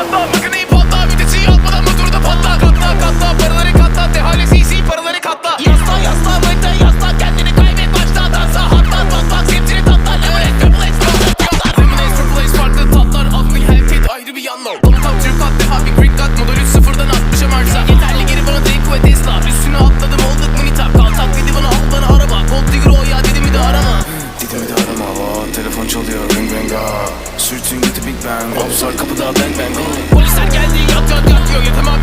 patla Makineyi patla. Vitesi yapmadan motoru da patla. Katla katla. Paraları katla. Dehale CC paraları katla. Yasla yasla. Manita yasla. Kendini kaybet. Başla dansa Hatlan patlan hepsini tatlar Lemonade triple X tatlar Lemonade triple X farklı tatlar. Aklı Hellcat ayrı bir Dolu tam Türk at deha bir Greek Model 3 sıfırdan 60'a Mars'a Yeterli geri bana Drake ve Tesla. Üstüne atladım olduk manita. Kaltak dedi bana al bana araba. Gold digger o ya dedi mi de arama. Dedi mi de arama. Telefon çalıyor ring ring aa Sürtün gitti Big Bang. Opsar kapıda bang bang. Polisler geldi yat yat yat diyor. Yatamam